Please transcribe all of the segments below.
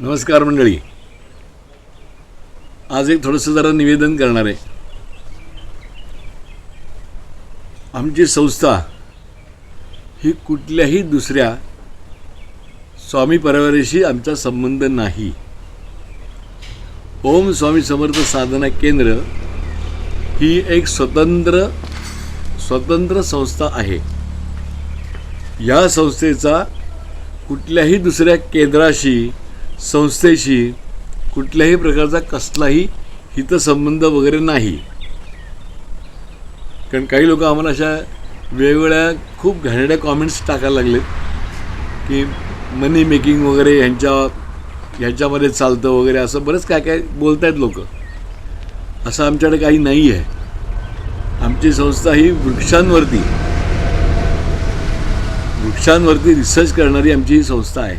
नमस्कार मंडळी. आज एक थोडंसं जरा निवेदन करणार आहे. आमची संस्था ही कुठल्याही दुसऱ्या स्वामी परिवाराशी आमचा संबंध नाही. ओम स्वामी समर्थ साधना केंद्र ही एक स्वतंत्र स्वतंत्र संस्था आहे. या संस्थेचा कुठल्याही दुसऱ्या केंद्राशी संस्थेशी कुठल्याही प्रकारचा कसलाही हितसंबंध वगैरे नाही. कारण काही लोक आम्हाला अशा वेगवेगळ्या खूप घाणेड्या कॉमेंट्स टाकायला लागलेत की मनी मेकिंग वगैरे ह्यांच्या ह्याच्यामध्ये चालतं वगैरे असं बरंच काय काय बोलत आहेत लोक. असं आमच्याकडे काही नाही आहे आमची संस्था ही वृक्षांवरती वृक्षांवरती रिसर्च करणारी आमची ही संस्था आहे.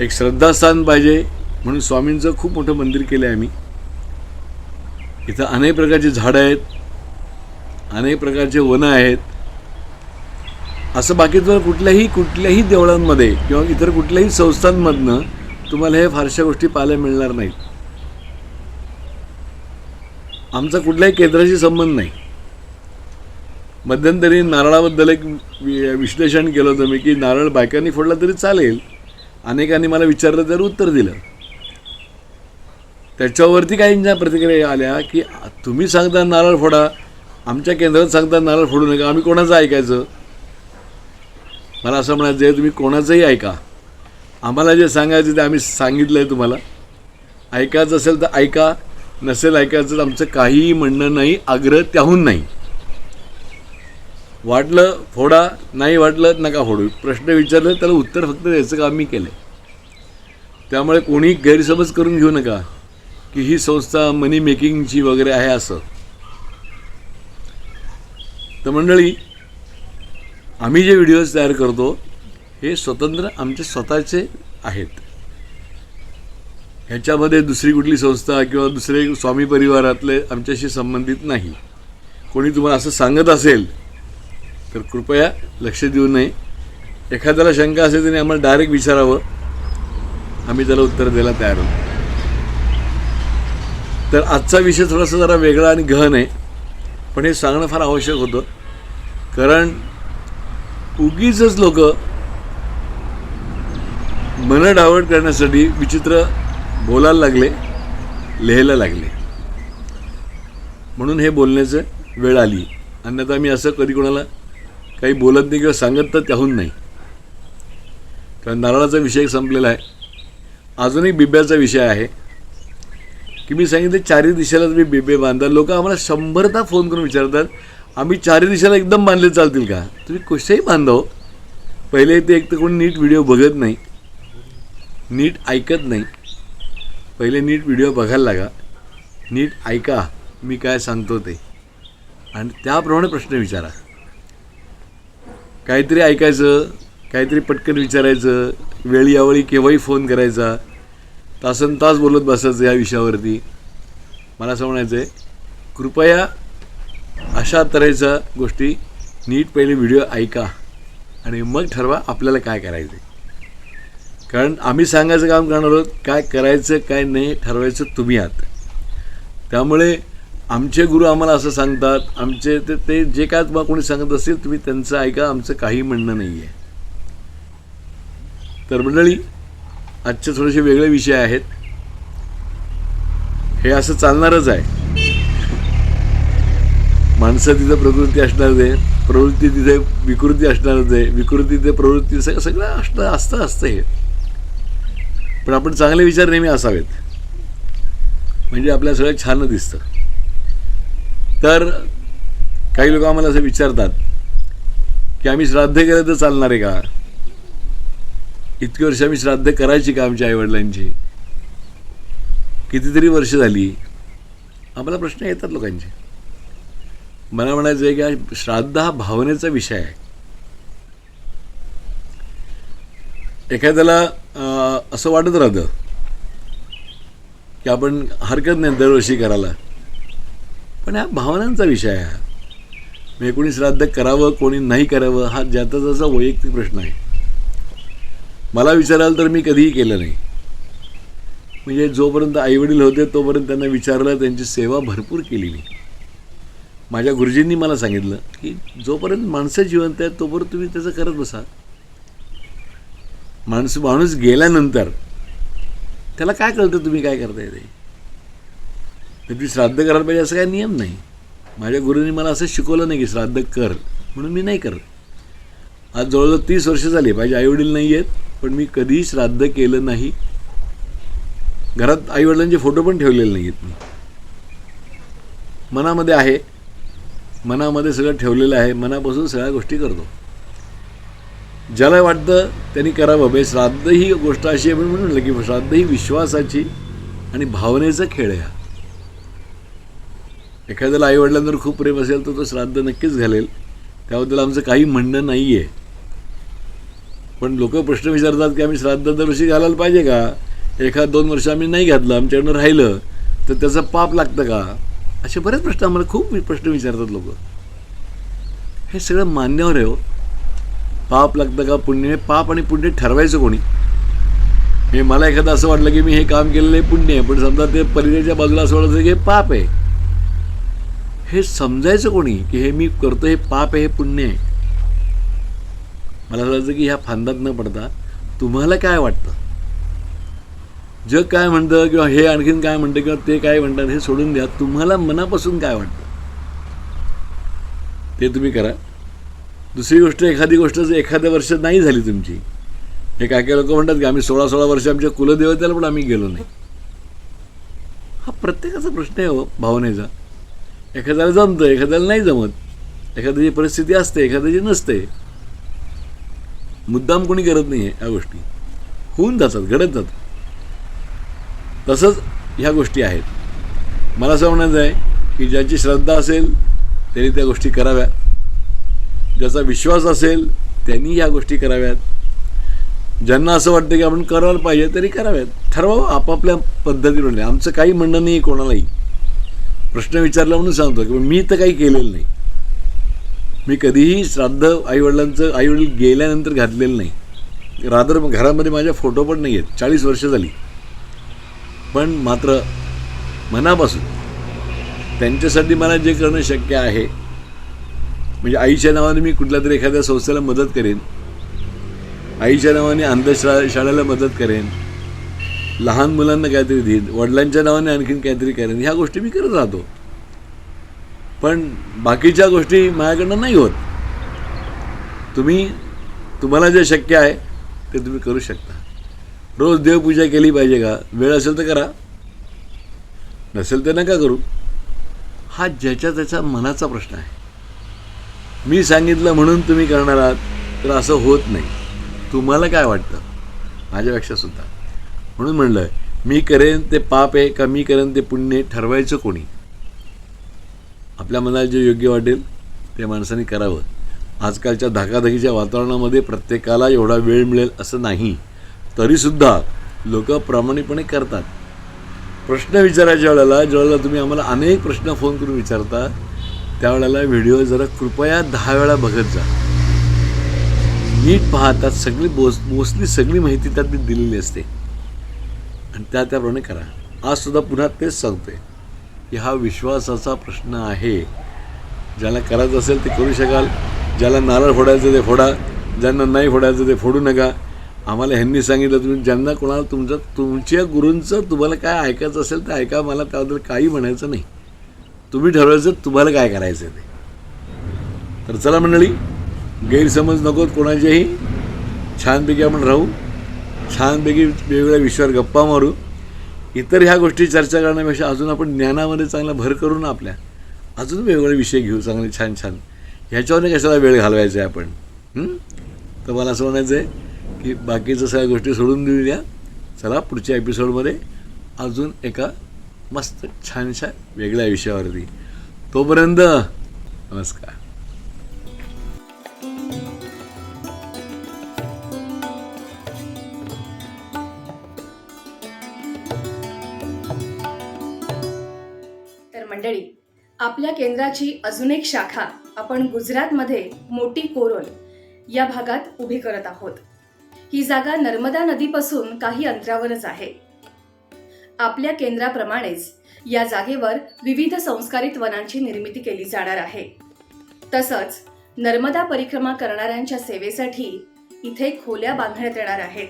एक श्रद्धास्थान पाहिजे म्हणून स्वामींचं खूप मोठं मंदिर केलं आहे आम्ही. इथं अनेक प्रकारची झाडं आहेत अनेक प्रकारचे वनं आहेत. असं बाकी तुम्हाला कुठल्याही कुठल्याही देवळांमध्ये किंवा इतर कुठल्याही संस्थांमधनं तुम्हाला हे फारशा गोष्टी पाहायला मिळणार नाहीत. आमचा कुठल्याही केंद्राशी संबंध नाही. मध्यंतरी नारळाबद्दल एक वि- विश्लेषण केलं होतं मी की नारळ बायकांनी फोडला तरी चालेल अनेकांनी मला विचारलं तर उत्तर दिलं. त्याच्यावरती काहींच्या प्रतिक्रिया आल्या की तुम्ही सांगता नारळ फोडा आमच्या केंद्रात सांगता नारळ फोडू नका आम्ही कोणाचं ऐकायचं? मला असं म्हणायचं आहे तुम्ही कोणाचंही ऐका. आम्हाला जे सांगायचं ते आम्ही सांगितलं आहे तुम्हाला. ऐकायचं असेल तर ऐका नसेल ऐकायचं तर आमचं काहीही म्हणणं नाही आग्रह त्याहून नाही. वाटलं फोडा नाही वाटलं नका फोडू. प्रश्न विचारले त्याला उत्तर फक्त द्यायचं काम मी केलं त्यामुळे कोणी गैरसमज करून घेऊ नका की ही संस्था मनी मेकिंगची वगैरे आहे असं. तर मंडळी आम्ही जे व्हिडिओज तयार करतो हे स्वतंत्र आमचे स्वतःचे आहेत. ह्याच्यामध्ये दुसरी कुठली संस्था किंवा दुसरे स्वामी परिवारातले आमच्याशी संबंधित नाही. कोणी तुम्हाला असं सांगत असेल तर कृपया लक्ष देऊ नये. एखाद्याला शंका असेल त्याने आम्हाला डायरेक्ट विचारावं. आम्ही त्याला उत्तर द्यायला तयार आहोत. तर आजचा विषय थोडासा जरा वेगळा आणि गहन आहे. पण हे सांगणं फार आवश्यक होतं. कारण उगीच लोक मन डावट करण्यासाठी विचित्र बोलायला लागले लिहायला लागले. म्हणून हे बोलण्याचं वेळ आली. अन्यथा मी असं कधी कोणाला काही बोलत नाही किंवा सांगत तर त्याहून नाही. कारण नारळाचा विषय संपलेला आहे. अजून एक बिब्याचा विषय आहे. की मी सांगितलं चारही दिशेला तुम्ही बिबे बांधा लोक आम्हाला शंभरदा फोन करून विचारतात आम्ही चारही दिशेला एकदम बांधले चालतील का? तुम्ही कशाही बांधाव हो. पहिले ते एक तर कोणी नीट व्हिडिओ बघत नाही. नीट ऐकत नाही. पहिले नीट व्हिडिओ बघायला लागा. नीट ऐका मी काय सांगतो ते. आणि त्याप्रमाणे प्रश्न विचारा. काहीतरी ऐकायचं काहीतरी पटकन विचारायचं वेळी यावेळी केव्हाही फोन करायचा तासन तास बोलत बसायचं या विषयावरती मला असं म्हणायचं आहे कृपया अशा तऱ्हेच्या गोष्टी नीट पहिले व्हिडिओ ऐका आणि मग ठरवा आपल्याला काय करायचं आहे. कारण आम्ही सांगायचं काम करणार आहोत काय करायचं काय नाही ठरवायचं तुम्ही आहात त्यामुळे आमचे गुरु आम्हाला असं सांगतात. आमचे ते ते जे काय तुम्हाला कोणी सांगत असेल तुम्ही त्यांचं ऐका. आमचं काही म्हणणं नाही आहे तर मंडळी आजचे थोडेसे वेगळे विषय आहेत. हे असं चालणारच आहे. माणसं तिथं प्रकृती असणारच आहे. प्रवृत्ती तिथे विकृती असणारच आहे. विकृती तिथे प्रवृत्ती सगळं सगळं असणं असतं असतं हे. पण आपण चांगले विचार नेहमी असावेत. म्हणजे आपल्या सगळं छान दिसतं. तर काही लोक आम्हाला असं विचारतात की आम्ही श्राद्ध केलं तर चालणार आहे का? इतकी वर्ष आम्ही श्राद्ध करायची का आमच्या आईवडिलांची? कितीतरी वर्ष झाली. आम्हाला प्रश्न येतात लोकांचे. मला म्हणायचं आहे की श्राद्ध हा भावनेचा विषय आहे. एखाद्याला असं वाटत राहतं की आपण हरकत नाही दरवर्षी करायला. पण हा भावनांचा विषय आहे. म्हणजे कोणी श्राद्ध करावं कोणी नाही करावं हा ज्याचा त्याचा वैयक्तिक प्रश्न आहे. मला विचाराल तर मी कधीही केलं नाही. म्हणजे जोपर्यंत आईवडील होते तोपर्यंत त्यांना विचारलं त्यांची सेवा भरपूर केली मी माझ्या गुरुजींनी मला सांगितलं की जोपर्यंत माणसं जिवंत आहेत तोपर्यंत तुम्ही त्याचं करत बसा. माणूस माणूस गेल्यानंतर त्याला काय कळतं तुम्ही काय करताय ते? तर ती श्राद्ध करायला पाहिजे असं काही नियम नाही. माझ्या गुरुंनी मला असं शिकवलं नाही की श्राद्ध कर म्हणून मी नाही करत. आज जवळजवळ तीस वर्ष झाली माझे आईवडील नाही आहेत पण मी कधीही श्राद्ध केलं नाही. घरात आईवडिलांचे फोटो पण ठेवलेले नाही आहेत मी. मनामध्ये आहे मनामध्ये सगळं ठेवलेलं आहे मनापासून सगळ्या गोष्टी करतो. ज्याला वाटतं त्यांनी करावं म्हणजे श्राद्ध ही गोष्ट अशी आहे म्हणून म्हटलं की श्राद्ध ही विश्वासाची आणि भावनेचा खेळ आहे हा. एखाद्याला आईवडिलांवर खूप प्रेम असेल तर तो श्राद्ध नक्कीच घालेल. त्याबद्दल आमचं काही म्हणणं नाही आहे पण लोक प्रश्न विचारतात की आम्ही श्राद्ध दरवर्षी घालायला पाहिजे का? एखाद दोन वर्ष आम्ही नाही घातलं आमच्याकडनं राहिलं तर त्याचं पाप लागतं का? असे बरेच प्रश्न आम्हाला खूप प्रश्न विचारतात लोक. हे सगळं मान्यवर आहे हो. पाप लागतं का पुण्य? पाप आणि पुण्य ठरवायचं कोणी? हे मला एखादं असं वाटलं की मी हे काम केलेलं आहे पुण्य आहे पण समजा ते पलीकडच्या बाजूला असं वाटतं की हे पाप आहे. हे समजायचं कोणी की हे मी करतो हे पाप आहे हे पुण्य आहे? मला असं की ह्या फांदात न पडता तुम्हाला काय वाटतं? जग काय म्हणतं किंवा हे आणखीन काय म्हणतं किंवा ते काय म्हणतात हे सोडून द्या. तुम्हाला मनापासून काय वाटतं? ते तुम्ही करा. दुसरी गोष्ट एखादी गोष्ट जर एखाद्या वर्ष नाही झाली तुमची हे काय काय लोक म्हणतात की आम्ही सोळा सोळा वर्ष आमच्या कुलदेवतेला पण आम्ही गेलो नाही. हा प्रत्येकाचा प्रश्न आहे हो भावनेचा. एखाद्याला जमतं एखाद्याला नाही जमत. एखाद्याची परिस्थिती असते एखाद्याची नसते मुद्दाम कोणी करत नाही आहे या गोष्टी. होऊन जातात घडत जातात. तसंच ह्या गोष्टी आहेत. मला असं म्हणायचं आहे की ज्याची श्रद्धा असेल त्यांनी त्या गोष्टी कराव्यात. ज्याचा विश्वास असेल त्यांनी ह्या गोष्टी कराव्यात. ज्यांना असं वाटतं की आपण करायला पाहिजे तरी कराव्यात. ठरवावं आपापल्या पद्धतीने आमचं काही म्हणणं नाही आहे कोणालाही. प्रश्न विचारला म्हणून सांगतो की मी तर काही केलेलं नाही. मी कधीही श्राद्ध आईवडिलांचं आईवडील गेल्यानंतर घातलेलं नाही. रादर घरामध्ये माझ्या फोटो पण नाही आहेत चाळीस वर्ष झाली. पण मात्र मनापासून त्यांच्यासाठी मला जे करणं शक्य आहे म्हणजे आईच्या नावाने मी कुठल्या तरी एखाद्या संस्थेला मदत करेन आईच्या नावाने अंधश्रा शाळेला मदत करेन लहान मुलांना काहीतरी देईन वडिलांच्या नावाने आणखीन काहीतरी करेन ह्या गोष्टी मी करत राहतो. पण बाकीच्या गोष्टी माझ्याकडनं नाही होत. तुम्ही तुम्हाला जे शक्य आहे ते तुम्ही करू शकता. रोज देवपूजा केली पाहिजे का? वेळ असेल तर करा. नसेल तर नका करू. हा ज्याच्या त्याच्या मनाचा प्रश्न आहे. मी सांगितलं म्हणून तुम्ही करणार आहात तर असं होत नाही. तुम्हाला काय वाटतं? माझ्यापेक्षा सुद्धा. म्हणून म्हणलं मी करेन ते पाप आहे का मी करेन ते पुण्य ठरवायचं कोणी? आपल्या मनाला जे योग्य वाटेल ते माणसाने करावं. आजकालच्या धकाधकीच्या वातावरणामध्ये प्रत्येकाला एवढा वेळ मिळेल असं नाही. तरीसुद्धा लोक प्रामाणिकपणे करतात. प्रश्न विचारायच्या वेळेला ज्यावेळेला तुम्ही आम्हाला अनेक प्रश्न फोन करून विचारता त्यावेळेला व्हिडिओ जरा कृपया दहा वेळा बघत जा. नीट पाहतात सगळी बोस मोस्टली सगळी माहिती त्यात मी दिलेली असते. आणि त्या त्याप्रमाणे करा. आजसुद्धा पुन्हा तेच सांगते की हा विश्वासाचा प्रश्न आहे. ज्याला करायचं असेल ते करू शकाल. ज्याला नारळ फोडायचं ते फोडा. ज्यांना नाही फोडायचं ते फोडू नका. आम्हाला ह्यांनी सांगितलं तुम्ही ज्यांना कोणाला तुमचं तुमच्या गुरूंचं तुम्हाला काय ऐकायचं असेल तर ऐका. मला त्याबद्दल काही म्हणायचं नाही. तुम्ही ठरवायचं तुम्हाला काय करायचं आहे ते. तर चला मंडळी गैरसमज नकोत कोणाचेही. छानपैकी आपण राहू. छानपैकी वेगवेगळ्या विषयावर गप्पा मारू. इतर ह्या गोष्टी चर्चा करण्यापेक्षा अजून आपण ज्ञानामध्ये चांगला भर करू ना आपल्या. अजून वेगवेगळे विषय घेऊ चांगले छान छान. ह्याच्यावर कशाला वेळ घालवायचा आहे आपण. तर मला असं म्हणायचं आहे की बाकीचं सगळ्या गोष्टी सोडून देऊ द्या. चला पुढच्या एपिसोडमध्ये अजून एका मस्त छानशा वेगळ्या विषयावरती. तोपर्यंत नमस्कार. मंडळी आपल्या केंद्राची अजून एक शाखा आपण गुजरातमध्ये मोठी कोरोल या भागात उभी करत आहोत. ही जागा नर्मदा नदीपासून काही अंतरावरच आहे. आपल्या केंद्राप्रमाणेच या जागेवर विविध संस्कारित वनांची निर्मिती केली जाणार आहे. तसंच नर्मदा परिक्रमा करणाऱ्यांच्या सेवेसाठी इथे खोल्या बांधण्यात येणार आहेत.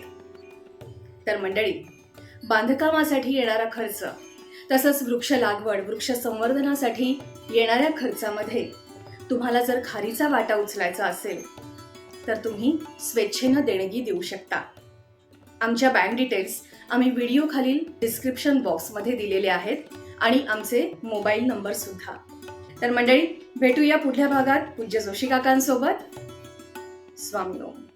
तर मंडळी बांधकामासाठी येणारा खर्च तसंच वृक्ष लागवड वृक्ष संवर्धनासाठी येणाऱ्या खर्चामध्ये तुम्हाला जर खारीचा वाटा उचलायचा असेल तर तुम्ही स्वेच्छेनं देणगी देऊ शकता. आमच्या बँक डिटेल्स आम्ही व्हिडिओ खालील डिस्क्रिप्शन बॉक्समध्ये दिलेले आहेत आणि आमचे मोबाईल नंबर सुद्धा. तर मंडळी भेटूया पुढल्या भागात. पूज्य जोशी काकांसोबत. स्वामी ओम.